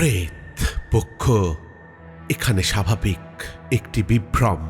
প্রেত পক্ষ এখানে স্বাভাবিক একটি বিভ্রম।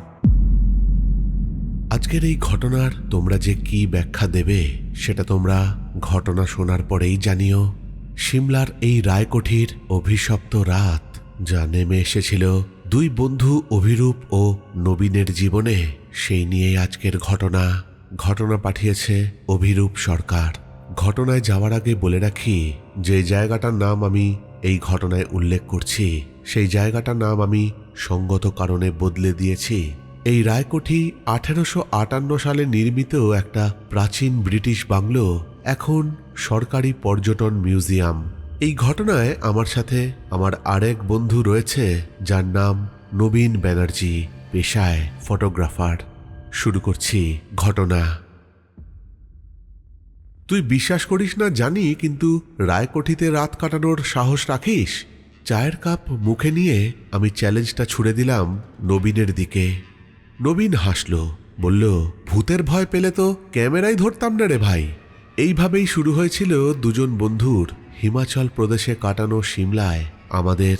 আজকের এই ঘটনার তোমরা যে কি ব্যাখ্যা দেবে, সেটা তোমরা ঘটনা শোনার পরেই জানিও। সিমলার এই রায়কঠির অভিশপ্ত রাত যা নেমে এসেছিল দুই বন্ধু অভিরূপ ও নবীনের জীবনে, সেই নিয়েই আজকের ঘটনা। ঘটনা পাঠিয়েছে অভিরূপ সরকার। ঘটনায় যাওয়ার আগে বলে রাখি, যে জায়গাটার নাম আমি এই ঘটনায় উল্লেখ করছি। সেই জায়গাটার নাম আমি সঙ্গত কারণে বদলে দিয়েছি। এই রায়কোঠি আঠেরোশো আটান্ন সালে নির্মিত একটা প্রাচীন ব্রিটিশ বাংলো, এখন সরকারি পর্যটন মিউজিয়াম। এই ঘটনায় আমার সাথে আমার আরেক বন্ধু রয়েছে, যার নাম নবীন ব্যানার্জি, পেশায় ফটোগ্রাফার। শুরু করছি ঘটনা। তুই বিশ্বাস করিস না জানি, কিন্তু রায়কোঠিতে রাত কাটানোর সাহস রাখিস? চায়ের কাপ মুখে নিয়ে আমি চ্যালেঞ্জটা ছুড়ে দিলাম নবীনের দিকে। নবীন হাসল, বলল, ভূতের ভয় পেলে তো ক্যামেরাই ধরতাম না রে ভাই। এইভাবেই শুরু হয়েছিল দুজন বন্ধুর হিমাচল প্রদেশে কাটানো সিমলায় আমাদের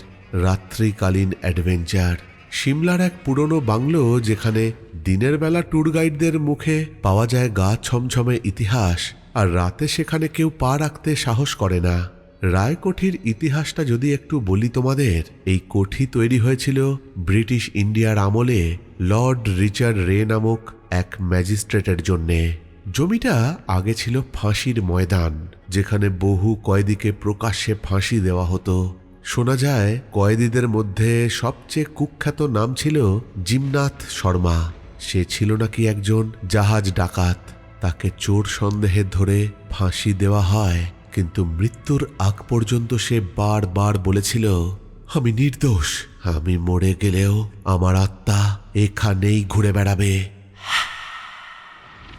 রাত্রিকালীন অ্যাডভেঞ্চার। সিমলার এক পুরনো বাংলো যেখানে দিনের বেলা ট্যুর গাইডদের মুখে পাওয়া যায় গা ছমছমে ইতিহাস আর রাতে সেখানে কেউ পা রাখতে সাহস করে না। রায়কোঠির ইতিহাসটা যদি একটু বলি তোমাদের, এই কোঠি তৈরি হয়েছিল ব্রিটিশ ইন্ডিয়ার আমলে লর্ড রিচার্ড রে নামক এক ম্যাজিস্ট্রেটের জন্যে। জমিটা আগে ছিল ফাঁসির ময়দান, যেখানে বহু কয়েদিকে প্রকাশ্যে ফাঁসি দেওয়া হতো। শোনা যায়, কয়েদিদের মধ্যে সবচেয়ে কুখ্যাত নাম ছিল জিমনাথ শর্মা। সে ছিল নাকি একজন জাহাজ ডাকাত। তাকে চোর সন্দেহে ধরে ফাঁসি দেওয়া হয়। কিন্তু মৃত্যুর আগ পর্যন্ত সে বারবার বলেছিল, আমি নির্দোষ। আমি মরে গেলেও আমার আত্মা এখানেই ঘুরে বেড়াবে।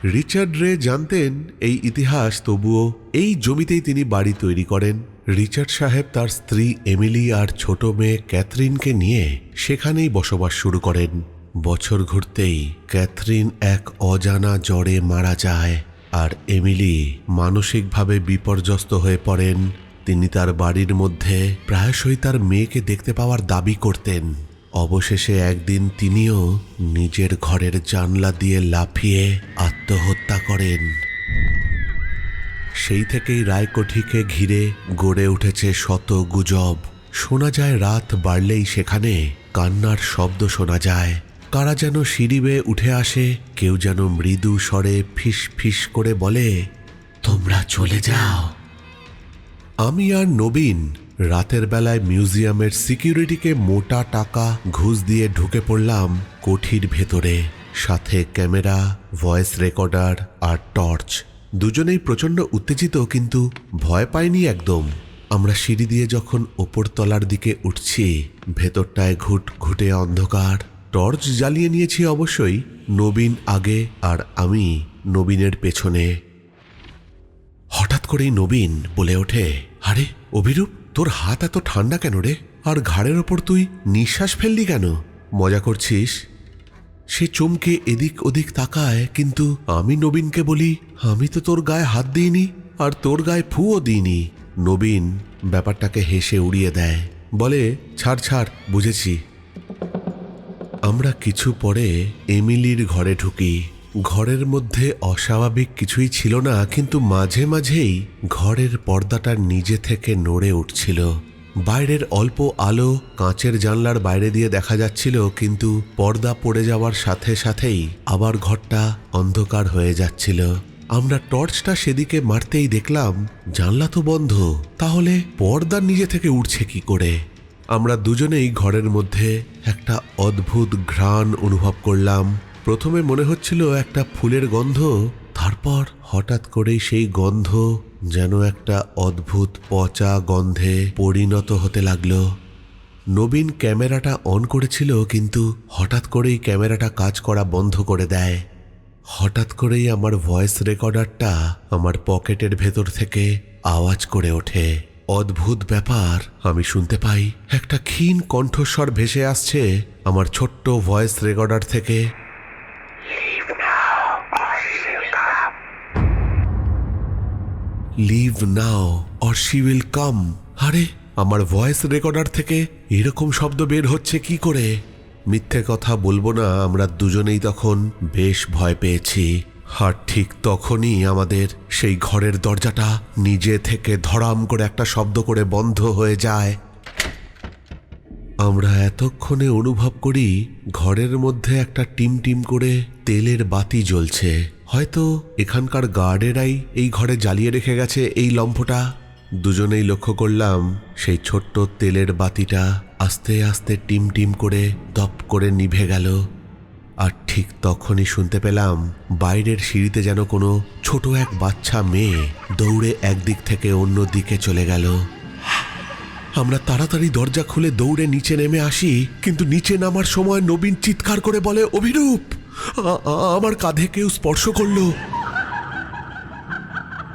রিচার্ড রে জানতেন এই ইতিহাস, তবুও এই জমিতেই তিনি বাড়ি তৈরি করেন। রিচার্ড সাহেব তার স্ত্রী এমিলি আর ছোট মেয়ে ক্যাথরিনকে নিয়ে সেখানেই বসবাস শুরু করেন। বছর ঘুরতেই ক্যাথরিন এক অজানা জ্বরে মারা যায় আর এমিলি মানসিকভাবে বিপর্যস্ত হয়ে পড়েন। তিনি তার বাড়ির মধ্যে প্রায়শই তার মেয়েকে দেখতে পাওয়ার দাবি করতেন। অবশেষে একদিন তিনিও নিজের ঘরের জানলা দিয়ে লাফিয়ে আত্মহত্যা করেন। সেই থেকেই রায়কঠিকে ঘিরে গড়ে উঠেছে শত গুজব। শোনা যায় রাত বাড়লেই সেখানে কান্নার শব্দ শোনা যায়। কারা যেন সিঁড়ি বেয়ে উঠে আসে, কেউ যেন মৃদু স্বরে ফিস ফিস করে বলে, তোমরা চলে যাও। আমি আর নবীন রাতের বেলায় মিউজিয়ামের সিকিউরিটিকে মোটা টাকা, ঘুষ দিয়ে ঢুকে পড়লাম কোঠির ভেতরে। সাথে ক্যামেরা, ভয়েস রেকর্ডার আর টর্চ। দুজনেই প্রচণ্ড উত্তেজিত, কিন্তু ভয় পাইনি একদম। আমরা সিঁড়ি দিয়ে যখন ওপর তলার দিকে উঠছি, ভেতরটায় ঘুট ঘুটে অন্ধকার। টর্চ জ্বালিয়ে নিয়েছি অবশ্যই, নবীন আগে আর আমি নবীনের পেছনে। হঠাৎ করেই নবীন বলে ওঠে, আরে, অভিরূপ, তোর হাত এত ঠান্ডা কেন রে? আর ঘাড়ের ওপর তুই নিঃশ্বাস ফেললি কেন? মজা করছিস? সে চমকে এদিক ওদিক তাকায়, কিন্তু আমি নবীনকে বলি, আমি তো তোর গায়ে হাত দিইনি, আর তোর গায়ে ফুও দিইনি। নবীন ব্যাপারটাকে হেসে উড়িয়ে দেয়। বলে, ছাড় ছাড়, বুঝেছি। আমরা কিছু পরে এমিলির ঘরে ঢুকি। ঘরের মধ্যে অস্বাভাবিক কিছুই ছিল না, কিন্তু মাঝে মাঝেই ঘরের পর্দাটা নিজে থেকে নড়ে উঠছিল। বাইরের অল্প আলো কাঁচের জানলার বাইরে দিয়ে দেখা যাচ্ছিল, কিন্তু পর্দা পড়ে যাওয়ার সাথে সাথেই আবার ঘরটা অন্ধকার হয়ে যাচ্ছিল। আমরা টর্চটা সেদিকে মারতেই দেখলাম, জানলা তো বন্ধ, তাহলে পর্দা নিজে থেকে উঠছে কি করে? আমরা দুজনেই ঘরের মধ্যে একটা অদ্ভুত ঘ্রাণ অনুভব করলাম। প্রথমে মনে হচ্ছিল একটা ফুলের গন্ধ, তারপর হঠাৎ করেই সেই গন্ধ যেন একটা অদ্ভুত পচা গন্ধে পরিণত হতে লাগল। নবীন ক্যামেরাটা অন করেছিল, কিন্তু হঠাৎ করেই ক্যামেরাটা কাজ করা বন্ধ করে দেয়। হঠাৎ করেই আমার ভয়েস রেকর্ডারটা আমার পকেটের ভেতর থেকে আওয়াজ করে ওঠে। অদ্ভুত ব্যাপার। আমি শুনতে পাই একটা ক্ষীণ কণ্ঠস্বর ভেসে আসছে আমার ছোট্ট ভয়েস রেকর্ডার থেকে। Leave now or she will come আরে আমার ভয়েস রেকর্ডার থেকে এরকম শব্দ বের হচ্ছে কি করে? মিথ্যে কথা বলব না আমরা দুজনেই তখন বেশ ভয় পেয়েছি। আর ঠিক তখনই আমাদের সেই ঘরের দরজাটা নিজে থেকে ধরাম করে একটা শব্দ করে বন্ধ হয়ে যায়। আমরা এতক্ষণে অনুভব করি ঘরের মধ্যে একটা টিম টিম করে তেলের বাতি জ্বলছে। হয়তো এখানকার গার্ডেরাই এই ঘরে জ্বালিয়ে রেখে গেছে এই লম্ফটা। দুজনেই লক্ষ্য করলাম সেই ছোট্ট তেলের বাতিটা আস্তে আস্তে টিম টিম করে দপ করে নিভে গেল। আর ঠিক তখনই শুনতে পেলাম বাইরের সিঁড়িতে যেন কোনো ছোট এক বাচ্চা মেয়ে দৌড়ে একদিক থেকে অন্য দিকে চলে গেল। আমরা তাড়াতাড়ি দরজা খুলে দৌড়ে নিচে নেমে আসি, কিন্তু নিচে নামার সময় নবীন চিৎকার করে বলে, অভিরূপ আমার কাঁধে কেউ স্পর্শ করল।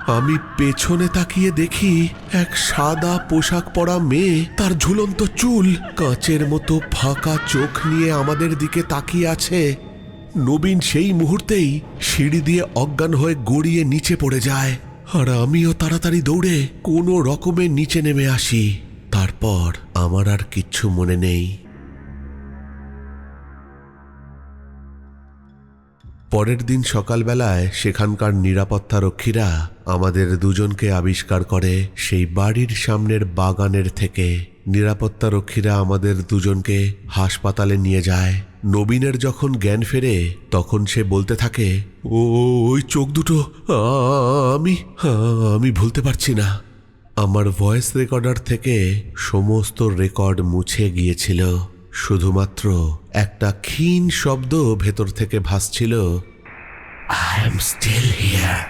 আমি পেছনে তাকিয়ে দেখি এক সাদা পোশাক পরা মেয়ে তার ঝুলন্ত চুল, কাঁচের মতো ফাঁকা চোখ নিয়ে আমাদের দিকে তাকিয়ে আছে। নবীন সেই মুহূর্তেই সিঁড়ি দিয়ে অজ্ঞান হয়ে গড়িয়ে নিচে পড়ে যায়। আর আমিও তাড়াতাড়ি দৌড়ে কোনো রকমে নিচে নেমে আসি। তারপর আমার আর কিচ্ছু মনে নেই। পরের দিন সকালবেলায় সেখানকার নিরাপত্তা রক্ষীরা আমাদের দুজনকে আবিষ্কার করে সেই বাড়ির সামনের বাগানের থেকে নিরাপত্তা রক্ষীরা আমাদের দুজনকে হাসপাতালে নিয়ে যায়। নবীনের যখন জ্ঞান ফেরে, তখন সে বলতে থাকে, ও, ওই চোখ দুটো আমি আমি ভুলতে পারছি না। আমার ভয়েস রেকর্ডার থেকে সমস্ত রেকর্ড মুছে গিয়েছিল। শুধুমাত্র একটা ক্ষীণ শব্দ ভেতর থেকে ভাসছিল I am still here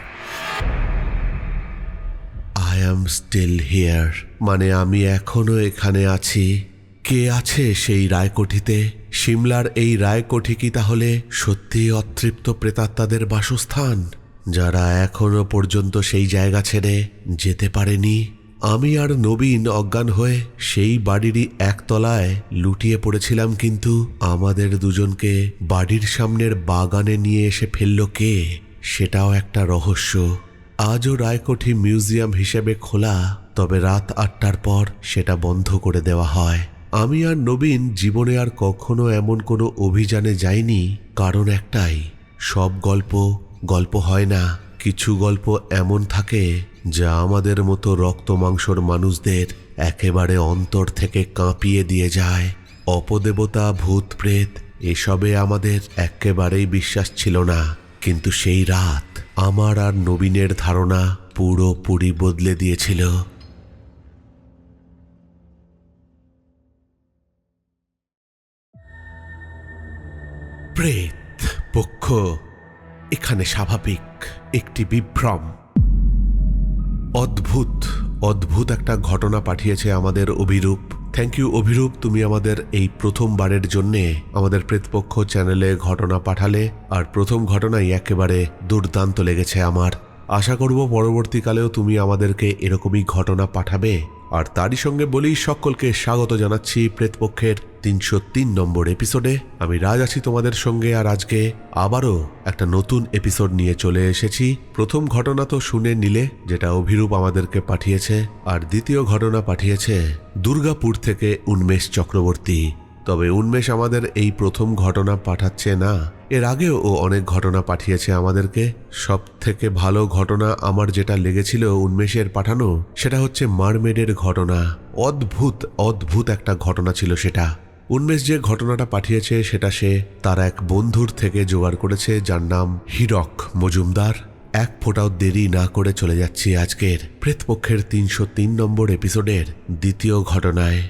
I am still here মানে আমি এখনও এখানে আছি। কে আছে সেই রায়কোঠিতে? সিমলার এই রায়কোঠি কি তাহলে সত্যি অতৃপ্ত প্রেতাত্মাদের বাসস্থান, যারা এখনও পর্যন্ত সেই জায়গা ছেড়ে যেতে পারেনি? আমি আর নবীন অজ্ঞান হয়ে সেই বাড়িরই একতলায় লুটিয়ে পড়েছিলাম, কিন্তু আমাদের দুজনকে বাড়ির সামনের বাগানে নিয়ে এসে ফেলল কে? সেটাও একটা রহস্য। আজও রায়কোঠি মিউজিয়াম হিসেবে খোলা, তবে রাত আটটার পর সেটা বন্ধ করে দেওয়া হয়। আমি আর নবীন জীবনে আর কখনো এমন কোনো অভিযানে যাইনি, কারণ একটাই, সব গল্প গল্প হয় না। কিছু গল্প এমন থাকে যা আমাদের মতো রক্ত মাংসর মানুষদের একেবারে অন্তর থেকে কাঁপিয়ে দিয়ে যায়। অপদেবতা, ভূত, প্রেত, এসবে আমাদের একেবারেই বিশ্বাস ছিল না। কিন্তু সেই রাত আমার আর নবীনের ধারণা পুরোপুরি বদলে দিয়েছিল। প্রেত, পক্ষ, এখানে স্বাভাবিক। একটি বিভ্রম। অদ্ভুত অদ্ভুত একটা ঘটনা পাঠিয়েছে আমাদের অভিরূপ। থ্যাংক ইউ অভিরূপ, তুমি আমাদের এই প্রথমবারের জন্যে আমাদের প্রেতপক্ষ চ্যানেলে ঘটনা পাঠালে, আর প্রথম ঘটনাই একেবারে দুর্দান্ত লেগেছে আমার। আশা করব পরবর্তীকালেও তুমি আমাদেরকে এরকমই ঘটনা পাঠাবে, আর তারই সঙ্গে বলি সকলকে স্বাগত জানাচ্ছি প্রেতপক্ষের তিনশো তিন নম্বর এপিসোডে আমি রাজ আছি তোমাদের সঙ্গে আর আজকে আবারও একটা নতুন এপিসোড নিয়ে চলে এসেছি। প্রথম ঘটনা তো শুনে নিলে, যেটা অভিরূপ আমাদেরকে পাঠিয়েছে, আর দ্বিতীয় ঘটনা পাঠিয়েছে দুর্গাপুর থেকে উন্মেষ চক্রবর্তী। তবে উন্মেষ আমাদের এই প্রথম ঘটনা পাঠাচ্ছে না। এর আগেও ও অনেক ঘটনা পাঠিয়েছে আমাদেরকে। সব থেকে ভালো ঘটনা আমার যেটা লেগেছিল উন্মেষের পাঠানো, সেটা হচ্ছে মারমেডের ঘটনা। অদ্ভুত অদ্ভুত একটা ঘটনা ছিল সেটা। উন্মেষ যে ঘটনাটা পাঠিয়েছে, সেটা সে তার এক বন্ধুর থেকে জোগাড় করেছে, যার নাম হিরক মজুমদার। এক ফোঁটাও দেরি না করে চলে যাচ্ছি আজকের প্রেতপক্ষের তিনশো তিন নম্বর এপিসোডের দ্বিতীয় ঘটনায়।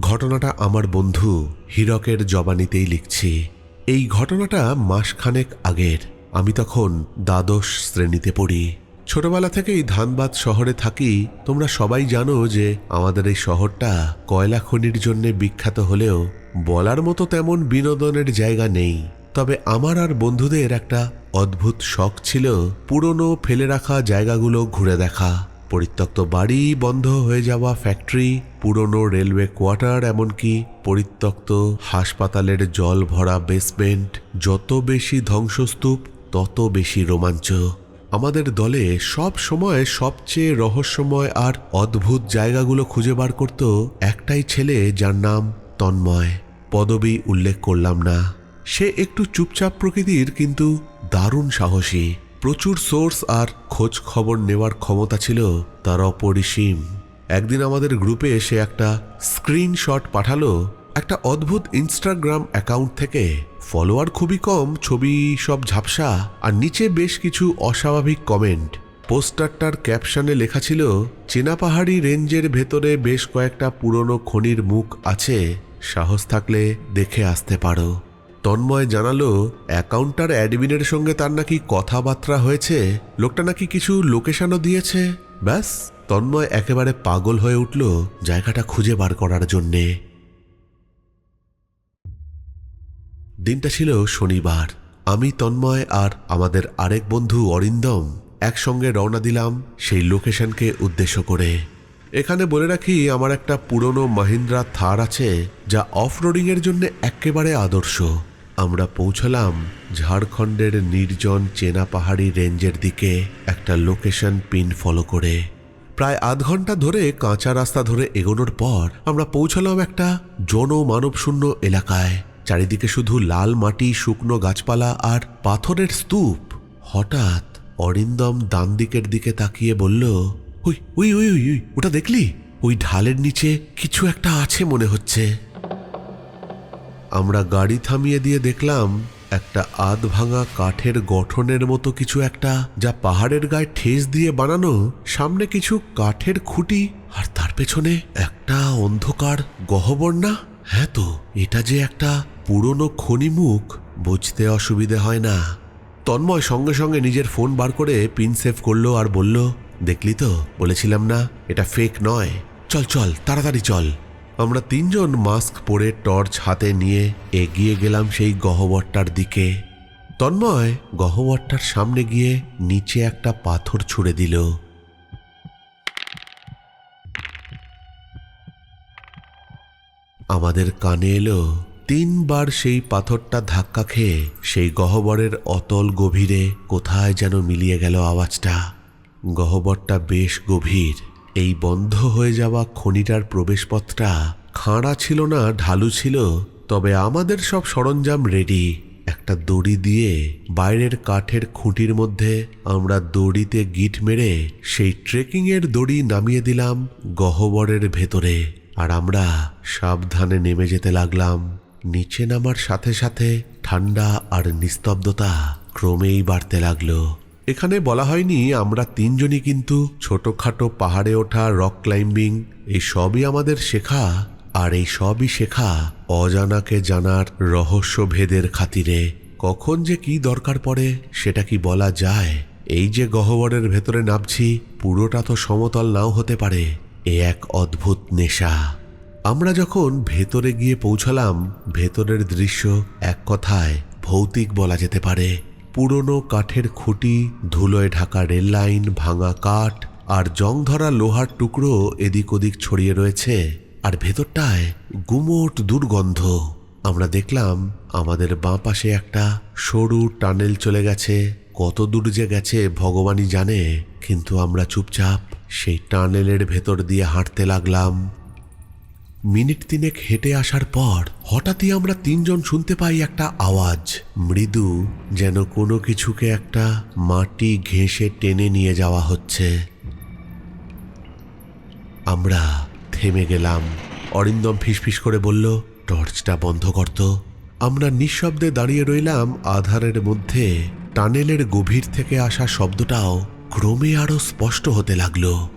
ঘটনাটা আমার বন্ধু হীরকের জবানিতেই লিখছি। এই ঘটনাটা মাসখানেক আগের। আমি তখন দ্বাদশ শ্রেণীতে পড়ি। ছোটবেলা থেকেই ধানবাদ শহরে থাকি, তোমরা সবাই জানো যে আমাদের এই শহরটা কয়লা খনির জন্য বিখ্যাত হলেও বলার মতো তেমন বিনোদনের জায়গা নেই। তবে আমার আর বন্ধুদের একটা অদ্ভুত শখ ছিল পুরনো ফেলে রাখা জায়গাগুলো ঘুরে দেখা। পরিত্যক্ত বাড়ি বন্ধ হয়ে যাওয়া ফ্যাক্টরি, পুরনো রেলওয়ে কোয়ার্টার, এমনকি পরিত্যক্ত হাসপাতালের জল ভরা বেসমেন্ট যত বেশি ধ্বংসস্তূপ, তত বেশি রোমাঞ্চ। আমাদের দলে সব সময় সবচেয়ে রহস্যময় আর অদ্ভুত জায়গাগুলো খুঁজে বার করত একটাই ছেলে যার নাম তন্ময়। পদবি উল্লেখ করলাম না। সে একটু চুপচাপ প্রকৃতির কিন্তু দারুণ সাহসী। প্রচুর সোর্স আর খোঁজ খবর নেওয়ার ক্ষমতা ছিল তার অপরিসীম। একদিন আমাদের গ্রুপে সে একটা স্ক্রিনশট পাঠালো একটা অদ্ভুত ইনস্টাগ্রাম অ্যাকাউন্ট থেকে। ফলোয়ার খুবই কম, ছবি সব ঝাপসা, আর নিচে বেশ কিছু অস্বাভাবিক কমেন্ট পোস্টারটার ক্যাপশনে লেখা ছিল চেনাপাহাড়ি রেঞ্জের ভেতরে বেশ কয়েকটা পুরনো খনির মুখ আছে, সাহস থাকলে দেখে আসতে পারো। তন্ময় জানালো, অ্যাকাউন্টার অ্যাডমিনের সঙ্গে তার নাকি কথাবার্তা হয়েছে, লোকটা নাকি কিছু লোকেশনও দিয়েছে। ব্যাস, তন্ময় একেবারে পাগল হয়ে উঠল জায়গাটা খুঁজে বার করার জন্যে। দিনটা ছিল শনিবার। আমি তন্ময় আর আমাদের আরেক বন্ধু অরিন্দম একসঙ্গে রওনা দিলাম সেই লোকেশনকে উদ্দেশ্য করে। এখানে বলে রাখি, আমার একটা পুরনো মাহিন্দ্রা থার আছে যা অফ রোডিংয়ের জন্য একেবারে আদর্শ। আমরা পৌঁছলাম ঝাড়খণ্ডের নির্জন চেনা পাহাড়ি রেঞ্জের দিকে একটা লোকেশন পিন ফলো করে। প্রায় আধ ঘণ্টা ধরে কাঁচা রাস্তা ধরে এগোনোর পর আমরা পৌঁছলাম একটা জনমানবশূন্য এলাকায়। চারিদিকে শুধু লাল মাটি শুকনো গাছপালা আর পাথরের স্তূপ। হঠাৎ অরিন্দম ডান দিকের দিকে তাকিয়ে বলল ওই ওই ওই ওই ওই, ওটা দেখলি? ওই ঢালের নিচে কিছু একটা আছে মনে হচ্ছে। আমরা গাড়ি থামিয়ে দিয়ে দেখলাম একটা আধ ভাঙা কাঠের গঠনের মতো কিছু একটা যা পাহাড়ের গায়ে ঠেস দিয়ে বানানো। সামনে কিছু কাঠের খুঁটি আর তার পেছনে একটা অন্ধকার গহ্বর না? হ্যাঁ তো এটা যে একটা পুরনো খনিমুখ বুঝতে অসুবিধে হয় না। তন্ময় সঙ্গে সঙ্গে নিজের ফোন বার করে পিন সেভ করল আর বলল, দেখলি তো? বলেছিলাম না, এটা ফেক নয়। চল চল, তাড়াতাড়ি চল। আমরা তিনজন মাস্ক পরে টর্চ হাতে নিয়ে এগিয়ে গেলাম সেই গহ্বরটার দিকে। তন্ময় গহ্বরটার সামনে গিয়ে নিচে একটা পাথর ছুঁড়ে দিল। আমাদের কানে এলো তিনবার সেই পাথরটা ধাক্কা খেয়ে সেই গহ্বরের অতল গভীরে কোথায় যেন মিলিয়ে গেল আওয়াজটা। গহ্বরটা বেশ গভীর। এই বন্ধ হয়ে যাওয়া খনিটার প্রবেশপথটা খাঁড়া ছিল না, ঢালু ছিল, তবে আমাদের সব সরঞ্জাম রেডি একটা দড়ি দিয়ে বাইরের কাঠের খুঁটির মধ্যে আমরা দড়িতে গিট মেরে সেই ট্রেকিংয়ের দড়ি নামিয়ে দিলাম গহ্বরের ভেতরে। আর আমরা সাবধানে নেমে যেতে লাগলাম। নিচে নামার সাথে সাথে ঠান্ডা আর নিস্তব্ধতা ক্রমেই বাড়তে লাগল। এখানে বলা হয়নি আমরা তিনজনই কিন্তু ছোটখাটো পাহাড়ে ওঠা, রক ক্লাইম্বিং, এই সবই আমাদের শেখা আর এই সবই শেখা অজানাকে জানার রহস্য ভেদের খাতিরে। কখন যে কি দরকার পড়ে সেটা কি বলা যায়? এই যে গহ্বরের ভেতরে নামছি, পুরোটা তো সমতল নাও হতে পারে, এ এক অদ্ভুত নেশা। আমরা যখন ভেতরে গিয়ে পৌঁছালাম, ভেতরের দৃশ্য এক কথায় ভৌতিক বলা যেতে পারে। পুরনো কাঠের খুঁটি, ধুলোয় ঢাকা রেল লাইন, ভাঙা কাঠ আর জং ধরা লোহার টুকরো এদিক ওদিক ছড়িয়ে রয়েছে। আর ভেতরটায় গুমোট দুর্গন্ধ। আমরা দেখলাম আমাদের বাঁ পাশে একটা সরু টানেল চলে গেছে। কত দূর যে গেছে ভগবানই জানে, কিন্তু আমরা চুপচাপ সেই টানেলের ভেতর দিয়ে হাঁটতে লাগলাম। মিনিট তিনেক হেঁটে আসার পর হঠাৎই আমরা তিনজন শুনতে পাই একটা আওয়াজ। মৃদু, যেন কোনো কিছুকে একটা মাটি ঘেঁষে টেনে নিয়ে যাওয়া হচ্ছে। আমরা থেমে গেলাম। অরিন্দম ফিসফিস করে বলল, টর্চটা বন্ধ করত আমরা নিঃশব্দে দাঁড়িয়ে রইলাম আধারের মধ্যে। টানেলের গভীর থেকে আসা শব্দটাও ক্রমে আরও স্পষ্ট হতে লাগল।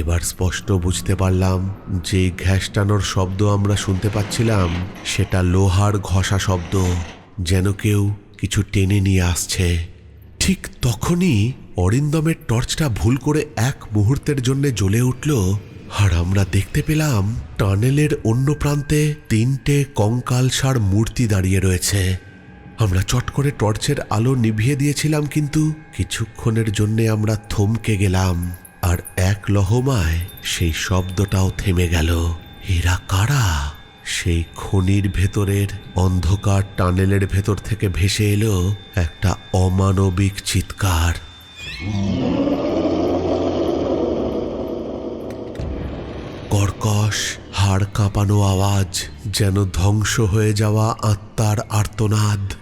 এবার স্পষ্ট বুঝতে পারলাম যে ঘ্যাসটানোর শব্দ আমরা শুনতে পাচ্ছিলাম, সেটা লোহার ঘষা শব্দ, যেন কেউ কিছু টেনে নিয়ে আসছে। ঠিক তখনই অরিন্দমের টর্চটা ভুল করে এক মুহূর্তের জন্য জ্বলে উঠল, আর আমরা দেখতে পেলাম টানেলের অন্য প্রান্তে তিনটে কঙ্কালসার মূর্তি দাঁড়িয়ে রয়েছে। আমরা চট করে টর্চের আলো নিভিয়ে দিয়েছিলাম, কিন্তু কিছুক্ষণের জন্যে আমরা থমকে গেলাম। আর এক লহমায় সেই শব্দটাও থেমে গেল। এরা কারা? সেই খনির ভেতরের অন্ধকার টানেলের ভেতর থেকে ভেসে এলো একটা অমানবিক চিৎকার। কর্কশ, হাড় কাঁপানো আওয়াজ যেন ধ্বংস হয়ে যাওয়া আত্মার আর্তনাদ।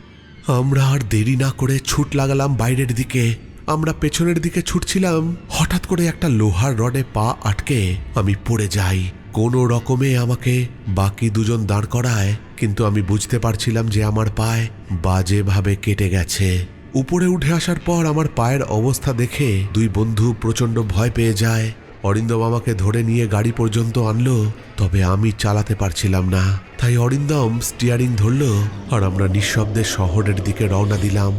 আমরা আর দেরি না করে ছুট লাগালাম বাইরের দিকে। আমরা পেছনের দিকে ছুটছিলাম, হঠাৎ করে একটা লোহার রডে পা আটকে আমি পড়ে যাই। কোনো রকমে আমাকে বাকি দুজন দাঁড় করায়, কিন্তু আমি বুঝতে পারছিলাম যে আমার পায়ে বাজেভাবে কেটে গেছে। উপরে উঠে আসার পর আমার পায়ের অবস্থা দেখে দুই বন্ধু প্রচণ্ড ভয় পেয়ে যায়। অরিন্দম আমাকে ধরে নিয়ে গাড়ি পর্যন্ত আনলো, তবে আমি চালাতে পারছিলাম না। তাই অরিন্দম স্টিয়ারিং ধরলো, আর আমরা নিঃশব্দে শহরের দিকে রওনা দিলাম।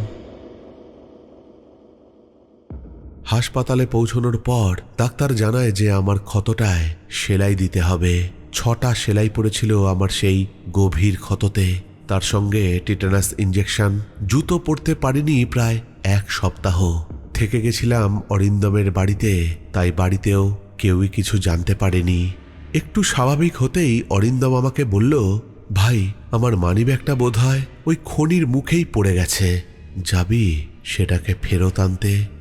হাসপাতালে পৌঁছানোর পর ডাক্তার জানায় যে আমার ক্ষতটায় সেলাই দিতে হবে। ছটা সেলাই পড়েছিল আমার সেই গভীর ক্ষততে। তার সঙ্গে টিটানাস ইঞ্জেকশন জুতো পরতে পারিনি প্রায় এক সপ্তাহ। থেকে গেছিলাম অরিন্দমের বাড়িতে, তাই বাড়িতেও কেউই কিছু জানতে পারেনি। একটু স্বাভাবিক হতেই অরিন্দম আমাকে বলল, ভাই, আমার মানিব্যাগটা বোধ হয় ওই খনির মুখেই পড়ে গেছে। যাবি সেটাকে ফেরত আনতে?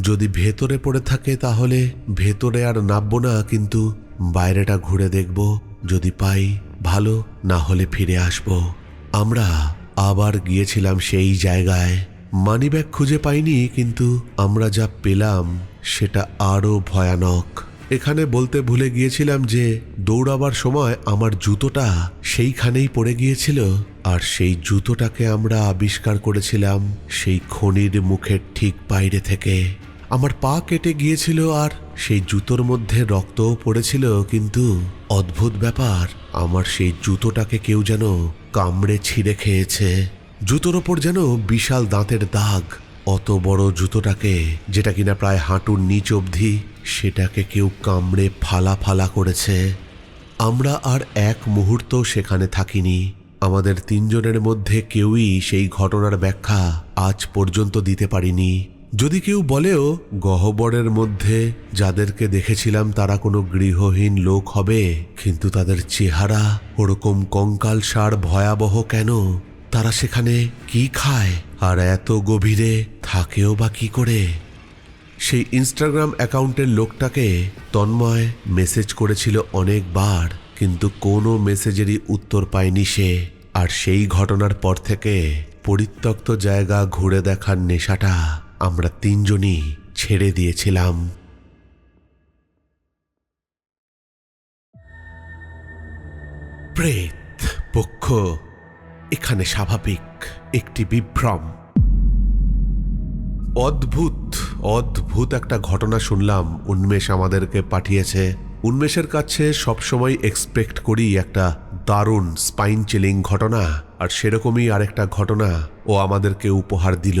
যদি ভেতরে পড়ে থাকে তাহলে ভেতরে আর নামবো না, কিন্তু বাইরেটা ঘুরে দেখব। যদি পাই, ভালো, না হলে ফিরে আসব। আমরা আবার গিয়েছিলাম সেই জায়গায়। মানিব্যাগ খুঁজে পাইনি, কিন্তু আমরা যা পেলাম, সেটা আরও ভয়ানক। এখানে বলতে ভুলে গিয়েছিলাম যে, দৌড়াবার সময় আমার জুতোটা সেইখানেই পড়ে গিয়েছিল, আর সেই জুতোটাকে আমরা আবিষ্কার করেছিলাম সেই খনির মুখের ঠিক বাইরে থেকে। আমার পা কেটে গিয়েছিল আর সেই জুতোর মধ্যে রক্তও পড়েছিল, কিন্তু অদ্ভুত ব্যাপার, আমার সেই জুতোটাকে কেউ যেন কামড়ে ছিঁড়ে খেয়েছে। জুতোর ওপর যেন বিশাল দাঁতের দাগ, অত বড় জুতোটাকে যেটা কিনা প্রায় হাঁটুর নিচ অবধি সেটাকে কেউ কামড়ে ফালা ফালা করেছে। আমরা আর এক মুহূর্ত সেখানে থাকিনি। আমাদের তিনজনের মধ্যে কেউই সেই ঘটনার ব্যাখ্যা আজ পর্যন্ত দিতে পারিনি। যদি কেউ বলেও, গহ্বরের মধ্যে যাদেরকে দেখেছিলাম তারা কোনো গৃহহীন লোক হবে, কিন্তু তাদের চেহারা ওরকম কঙ্কাল সার ভয়াবহ কেন? তারা সেখানে কি খায়? আর এত গভীরে থাকেও বা কি করে? সেই ইনস্টাগ্রাম অ্যাকাউন্টের লোকটাকে তন্ময় মেসেজ করেছিল অনেকবার, কিন্তু কোনো মেসেজেরই উত্তর পায়নি সে। আর সেই ঘটনার পর থেকে পরিত্যক্ত জায়গা ঘুরে দেখার নেশাটা আমরা তিনজনই ছেড়ে দিয়েছিলাম। প্রেত পক্ষ, এখানে স্বাভাবিক একটি বিভ্রম। অদ্ভুত অদ্ভুত একটা ঘটনা শুনলাম, উন্মেষ আমাদেরকে পাঠিয়েছে। উন্মেষের কাছে সবসময় এক্সপেক্ট করি একটা দারুণ স্পাইন চিলিং ঘটনা, আর সেরকমই আরেকটা ঘটনা ও আমাদেরকে উপহার দিল।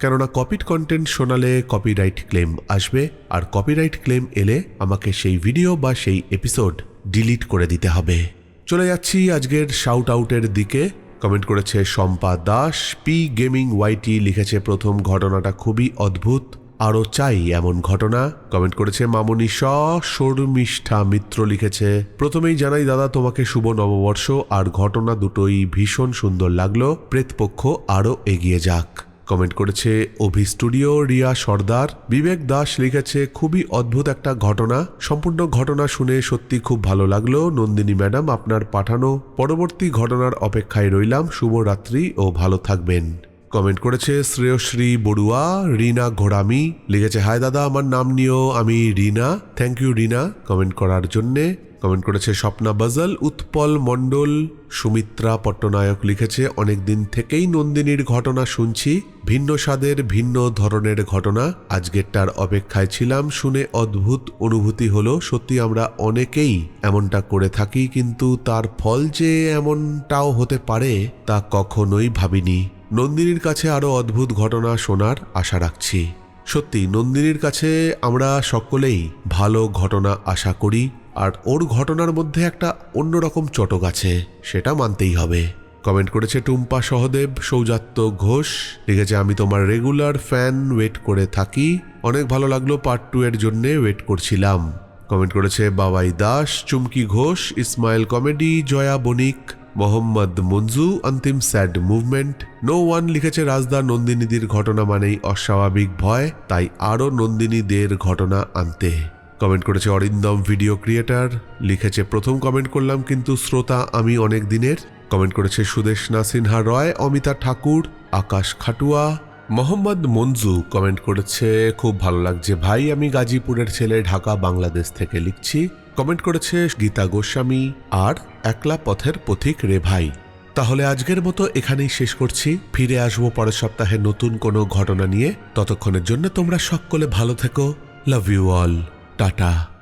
কেননা কপিড কন্টেন্ট শোনালে কপিরাইট ক্লেম আসবে, আর কপিরাইট ক্লেম এলে আমাকে সেই ভিডিও বা সেই এপিসোড ডিলিট করে দিতে হবে। চলে যাচ্ছি আজকের শাউট আউটের দিকে। কমেন্ট করেছে Shampa Das P gaming YT লিখেছে, প্রথম ঘটনাটা খুবই অদ্ভুত, আরও চাই এমন ঘটনা। কমেন্ট করেছে মামনি স মিত্র লিখেছে, প্রথমেই জানাই দাদা, তোমাকে শুভ নববর্ষ, আর ঘটনা দুটোই ভীষণ সুন্দর লাগল, প্রেতপক্ষ আরও এগিয়ে যাক। কমেন্ট করেছে, অভি স্টুডিও, রিয়া সর্দার। বিবেক দাস লিখেছে, খুবই অদ্ভুত একটা ঘটনা। সম্পূর্ণ ঘটনা শুনে সত্যি খুব ভালো লাগল। নন্দিনী ম্যাডাম, আপনার পাঠানো পরবর্তী ঘটনার অপেক্ষায় রইলাম। শুভরাত্রি ও ভালো থাকবেন। কমেন্ট করেছে, শ্রেয়শ্রী বড়ুয়া, রিনা ঘোড়ামি। লিখেছে, হায় দাদা, আমার নাম নিয়েও আমি Rina. Thank you, Rina. Comment করার জন্যে কমেন্ট করেছে স্বপ্না বাজাল, উৎপল মণ্ডল, সুমিত্রা পট্টনায়ক লিখেছে অনেক দিন থেকেই নন্দিনীর ঘটনা শুনছি, ভিন্ন স্বাদের, ভিন্ন ধরনের ঘটনা। আজকেরটার অপেক্ষায় ছিলাম, শুনে অদ্ভুত অনুভূতি হলো, সত্যি আমরা অনেকেই এমনটা করে থাকি, কিন্তু তার ফল যে এমনটাও হতে পারে, তা কখনোই ভাবিনি। নন্দিনীর কাছে আরও অদ্ভুত ঘটনা শোনার আশা রাখছি। সত্যি, নন্দিনীর কাছে আমরা সকলেই ভালো ঘটনা আশা করি আর ওর ঘটনার মধ্যে একটা অন্যরকম চটক আছে, সেটা মানতেই হবে। কমেন্ট করেছে টুম্পা সহদেব, সৌজাত্য ঘোষ, লিখেছে, আমি তোমার রেগুলার ফ্যান ওয়েট করে থাকি। অনেক ভালো লাগল পার্ট টু এর জন্যে ওয়েট করছিলাম। কমেন্ট করেছে, Babai Das, Chumki Ghosh Ismail comedy Joya Banik, Mohammad Manju, Antim sad movement no one লিখেছে, রাজদা নন্দিনীদের ঘটনা মানেই অস্বাভাবিক ভয়, তাই আরও নন্দিনীদের ঘটনা আনতে। কমেন্ট করেছে অরিন্দম ভিডিও ক্রিয়েটার লিখেছে, প্রথম কমেন্ট করলাম কিন্তু শ্রোতা আমি অনেক দিনের। কমেন্ট করেছে, সুদেশনা সিনহা রয়, অমিতা ঠাকুর, আকাশ খাটুয়া, মোহাম্মদ মঞ্জু। কমেন্ট করেছে, খুব ভালো লাগছে ভাই, আমি গাজীপুরের ছেলে, ঢাকা, বাংলাদেশ থেকে লিখছি। কমেন্ট করেছে, গীতা গোস্বামী আর একলা পথের পথিক রে ভাই। তাহলে আজকের মতো এখানেই শেষ করছি। ফিরে আসব পরের সপ্তাহে নতুন কোনো ঘটনা নিয়ে। ততক্ষণের জন্য তোমরা সকলে ভালো থেকো। Love you all tata.